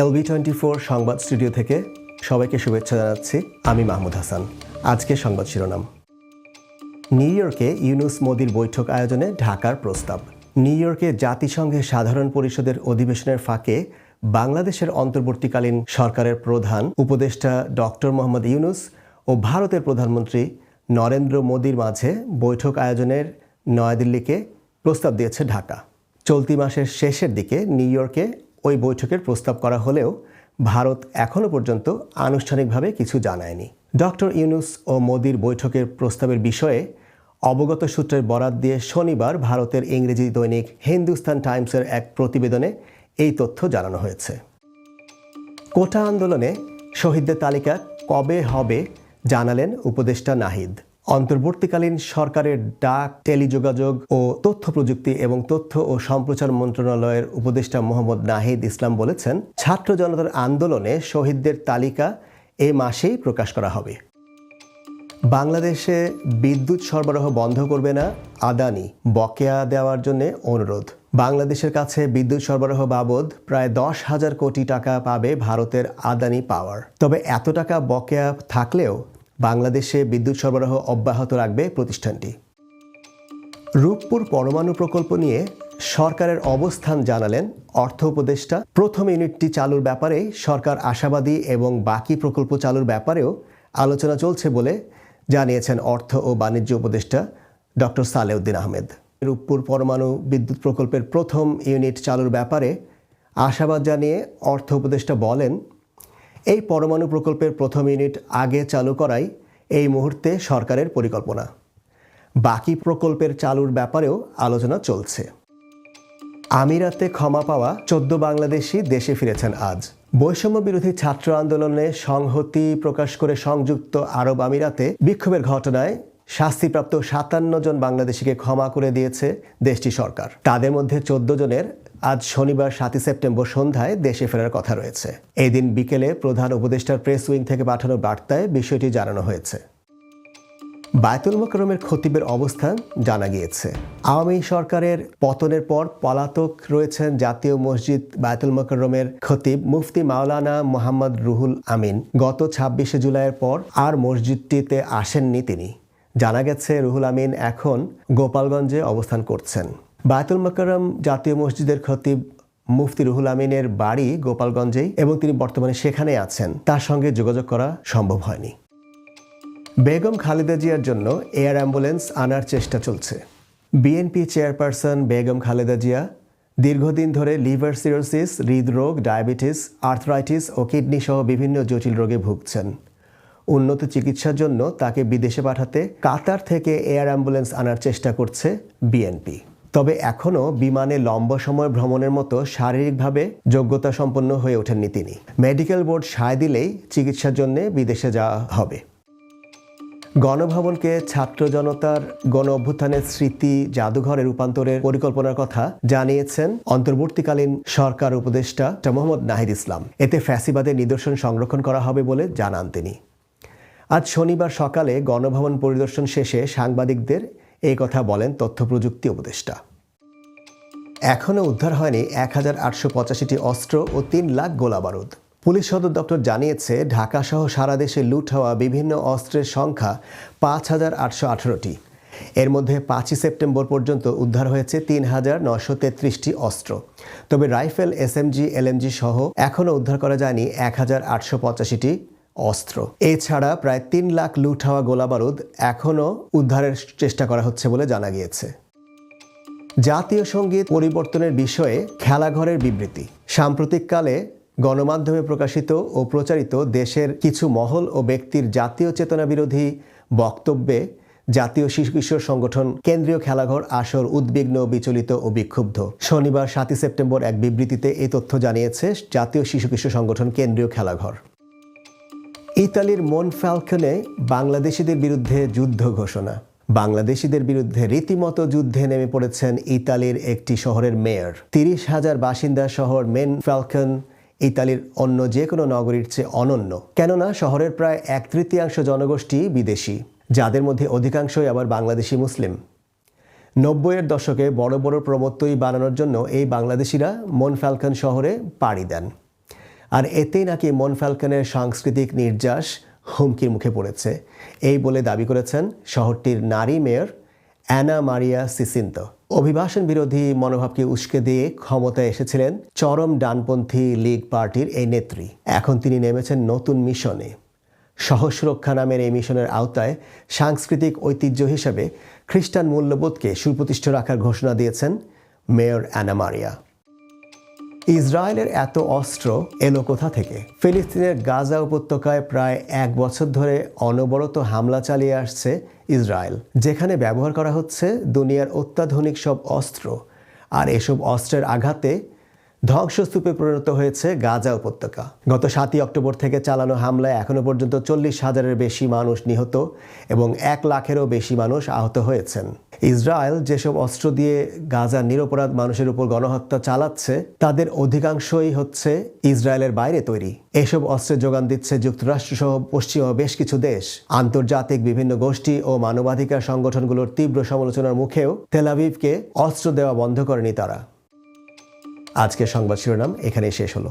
LB twenty four সংবাদ studio থেকে সবাইকে শুভেচ্ছা জানাচ্ছি। আমি মাহমুদ হাসান। আজকে সংবাদ শিরোনাম। নিউ ইয়র্কে ইউনুস মোদির বৈঠক আয়োজনে ঢাকার প্রস্তাব। নিউ ইয়র্কে জাতিসংঘের সাধারণ পরিষদের অধিবেশনের ফাঁকে বাংলাদেশের অন্তর্বর্তীকালীন সরকারের প্রধান উপদেষ্টা ডক্টর মোহাম্মদ ইউনুস ও ভারতের প্রধানমন্ত্রী নরেন্দ্র মোদির মাঝে বৈঠক আয়োজনের নয়াদিল্লিকে প্রস্তাব দিয়েছে ঢাকা। চলতি মাসের শেষের দিকে নিউ ইয়র্কে ওই বৈঠকের প্রস্তাব করা হলেও ভারত এখনও পর্যন্ত আনুষ্ঠানিকভাবে কিছু জানায়নি। ডক্টর ইউনুস ও মোদির বৈঠকের প্রস্তাবের বিষয়ে অবগত সূত্রের বরাত দিয়ে শনিবার ভারতের ইংরেজি দৈনিক হিন্দুস্তান টাইমসের এক প্রতিবেদনে এই তথ্য জানানো হয়েছে। কোটা আন্দোলনে শহীদদের তালিকা কবে হবে জানালেন উপদেষ্টা নাহিদ। অন্তর্বর্তীকালীন সরকারের ডাক, টেলিযোগাযোগ ও তথ্য প্রযুক্তি এবং তথ্য ও সম্প্রচার মন্ত্রণালয়ের উপদেষ্টা মোহাম্মদ নাহিদ ইসলাম বলেছেন, ছাত্র জনতার আন্দোলনে শহীদদের তালিকা এ মাসেই প্রকাশ করা হবে। বাংলাদেশে বিদ্যুৎ সরবরাহ বন্ধ করবে না, আদানি, বকেয়া দেওয়ার জন্য অনুরোধ। বাংলাদেশের কাছে বিদ্যুৎ সরবরাহ বাবদ প্রায় দশ হাজার কোটি টাকা পাবে ভারতের আদানি পাওয়ার। তবে এত টাকা বকেয়া থাকলেও বাংলাদেশে বিদ্যুৎ সরবরাহ অব্যাহত রাখবে প্রতিষ্ঠানটি। রূপপুর পরমাণু প্রকল্প নিয়ে সরকারের অবস্থান জানালেন অর্থ উপদেষ্টা। প্রথম ইউনিটটি চালুর ব্যাপারে সরকার আশাবাদী এবং বাকি প্রকল্প চালুর ব্যাপারেও আলোচনা চলছে বলে জানিয়েছেন অর্থ ও বাণিজ্য উপদেষ্টা ডক্টর সালেউদ্দিন আহমেদ। রূপপুর পরমাণু বিদ্যুৎ প্রকল্পের প্রথম ইউনিট চালুর ব্যাপারে আশাবাদ জানিয়ে অর্থ উপদেষ্টা বলেন এই পরমাণু প্রকল্পের প্রথম ইউনিট আগে চালু করাই এই মুহূর্তে সরকারের পরিকল্পনা। বাকি প্রকল্পের চালুর ব্যাপারেও আলোচনা চলছে। আমিরাতে ক্ষমা পাওয়া চোদ্দ বাংলাদেশি দেশে ফিরেছেন আজ। বৈষম্য বিরোধী ছাত্র আন্দোলনে সংহতি প্রকাশ করে সংযুক্ত আরব আমিরাতে বিক্ষোভের ঘটনায় শাস্তিপ্রাপ্ত সাতান্ন জন বাংলাদেশিকে ক্ষমা করে দিয়েছে দেশটি সরকার। তাদের মধ্যে চোদ্দ জনের আজ শনিবার সাতই সেপ্টেম্বর সন্ধ্যায় দেশে ফেরার কথা রয়েছে। এই দিন বিকেলে প্রধান উপদেষ্টার প্রেস উইং থেকে পাঠানো বার্তায় বিষয়টি জানানো হয়েছে। বায়তুল মোকরমের খতিবের অবস্থান জানা গিয়েছে। আওয়ামী সরকারের পতনের পর পলাতক রয়েছেন জাতীয় মসজিদ বায়তুল মোকরমের খতিব মুফতি মাওলানা মোহাম্মদ রুহুল আমিন। গত ছাব্বিশে জুলাইয়ের পর আর মসজিদটিতে আসেননি তিনি। জানা গেছে, রুহুল আমিন এখন গোপালগঞ্জে অবস্থান করছেন। বায়তুল মোকরম জাতীয় মসজিদের খতিব মুফতি রুহুল আমিনের বাড়ি গোপালগঞ্জেই এবং তিনি বর্তমানে সেখানে আছেন। তার সঙ্গে যোগাযোগ করা সম্ভব হয়নি। বেগম খালেদা জিয়ার জন্য এয়ার অ্যাম্বুলেন্স আনার চেষ্টা চলছে। বিএনপি চেয়ারপারসন বেগম খালেদা জিয়া দীর্ঘদিন ধরে লিভার সিরোসিস, হৃদরোগ, ডায়াবেটিস, আর্থরাইটিস ও কিডনি সহ বিভিন্ন জটিল রোগে ভুগছেন। উন্নত চিকিৎসার জন্য তাকে বিদেশে পাঠাতে কাতার থেকে এয়ার অ্যাম্বুলেন্স আনার চেষ্টা করছে বিএনপি। তবে এখনও বিমানে লম্বা সময় ভ্রমণের মতো শারীরিকভাবে যোগ্যতা সম্পন্ন হয়ে ওঠেননি তিনি। মেডিকেল বোর্ড সায় দিলেই চিকিৎসার জন্য বিদেশে যাওয়া হবে। গণভবনকে ছাত্র জনতার গণ অভ্যুত্থানের স্মৃতি জাদুঘরে রূপান্তরের পরিকল্পনার কথা জানিয়েছেন অন্তর্বর্তীকালীন সরকার উপদেষ্টা মোহাম্মদ নাহিদ ইসলাম। এতে ফ্যাসিবাদের নিদর্শন সংরক্ষণ করা হবে বলে জানান তিনি। আজ শনিবার সকালে গণভবন পরিদর্শন শেষে সাংবাদিকদের এই কথা বলেন তথ্য প্রযুক্তি উপদেষ্টা। এখনও উদ্ধার হয়নি এক হাজার আটশো পঁচাশিটি অস্ত্র ও তিন লাখ গোলাবারুদ। পুলিশ সদর দপ্তর জানিয়েছে ঢাকা সহ সারা দেশে লুট হওয়া বিভিন্ন অস্ত্রের সংখ্যা পাঁচ হাজার আটশো আঠারোটি। এর মধ্যে পাঁচই সেপ্টেম্বর পর্যন্ত উদ্ধার হয়েছে তিন হাজার নশো তেত্রিশটি অস্ত্র। তবে রাইফেল এসএমজি এলএমজি সহ এখনও উদ্ধার করা যায়নি এক হাজার আটশো পঁচাশিটি অস্ত্র। এছাড়া প্রায় তিন লাখ লুট হওয়া গোলাবারুদ এখনও উদ্ধারের চেষ্টা করা হচ্ছে বলে জানা গিয়েছে। জাতীয় সংগীত পরিবর্তনের বিষয়ে খেলাঘরের বিবৃতি। সাম্প্রতিককালে গণমাধ্যমে প্রকাশিত ও প্রচারিত দেশের কিছু মহল ও ব্যক্তির জাতীয় চেতনা বিরোধী বক্তব্যে জাতীয় শিশু কিশোর সংগঠন কেন্দ্রীয় খেলাঘর আসর উদ্বিগ্ন, বিচলিত ও বিক্ষুব্ধ। শনিবার সাতই সেপ্টেম্বর এক বিবৃতিতে এই তথ্য জানিয়েছে জাতীয় শিশু কিশোর সংগঠন কেন্দ্রীয় খেলাঘর। ইতালির মন ফ্যালকনে বাংলাদেশিদের বিরুদ্ধে যুদ্ধ ঘোষণা। বাংলাদেশিদের বিরুদ্ধে রীতিমতো যুদ্ধে নেমে পড়েছেন ইতালির একটি শহরের মেয়র। তিরিশ হাজার বাসিন্দা শহর মেন ফ্যালকন ইতালির অন্য যে কোনো নগরীর চেয়ে অনন্য। কেননা শহরের প্রায় এক তৃতীয়াংশ জনগোষ্ঠী বিদেশি, যাদের মধ্যে অধিকাংশই আবার বাংলাদেশি মুসলিম। নব্বইয়ের দশকে বড় বড় প্রমত্তই বানানোর জন্য এই বাংলাদেশিরা মন ফ্যালকন শহরে পাড়ি দেন। আর এতেই নাকি মন মনফ্যালকনের সাংস্কৃতিক নির্যাস হুমকির মুখে পড়েছে। এই বলে দাবি করেছেন শহরটির নারী মেয়র অ্যানা মারিয়া সিসিন্ত। অভিবাসন বিরোধী মনোভাবকে উস্কে দিয়ে ক্ষমতায় এসেছিলেন চরম ডানপন্থী লীগ পার্টির এই নেত্রী। এখন তিনি নেমেছেন নতুন মিশনে। সহসুরক্ষা নামের এই মিশনের আওতায় সাংস্কৃতিক ঐতিহ্য হিসাবে খ্রিস্টান মূল্যবোধকে সুপ্রতিষ্ঠ রাখার ঘোষণা দিয়েছেন মেয়র অ্যানা মারিয়া। ইসরায়েলের এত অস্ত্র এলো কোথা থেকে? ফিলিস্তিনের গাজা উপত্যকায় প্রায় এক বছর ধরে অনবরত হামলা চালিয়ে আসছে ইসরায়েল, যেখানে ব্যবহার করা হচ্ছে দুনিয়ার অত্যাধুনিক সব অস্ত্র। আর এসব অস্ত্রের আঘাতে ধ্বংসস্তূপে পরিণত হয়েছে গাজা উপত্যকা। গত সাতই অক্টোবর থেকে চালানো হামলায় এখনও পর্যন্ত চল্লিশ হাজারের বেশি মানুষ নিহত এবং এক লাখেরও বেশি মানুষ আহত হয়েছেন। ইসরায়েল যেসব অস্ত্র দিয়ে গাজার নিরপরাধ মানুষের উপর গণহত্যা চালাচ্ছে, তাদের অধিকাংশই হচ্ছে ইসরায়েলের বাইরে তৈরি। এসব অস্ত্রের যোগান দিচ্ছে যুক্তরাষ্ট্রসহ পশ্চিমা বেশ কিছু দেশ। আন্তর্জাতিক বিভিন্ন গোষ্ঠী ও মানবাধিকার সংগঠনগুলোর তীব্র সমালোচনার মুখেও তেলাভিভকে অস্ত্র দেওয়া বন্ধ করেনি তারা। আজকের সংবাদ শিরোনাম এখানেই শেষ হলো।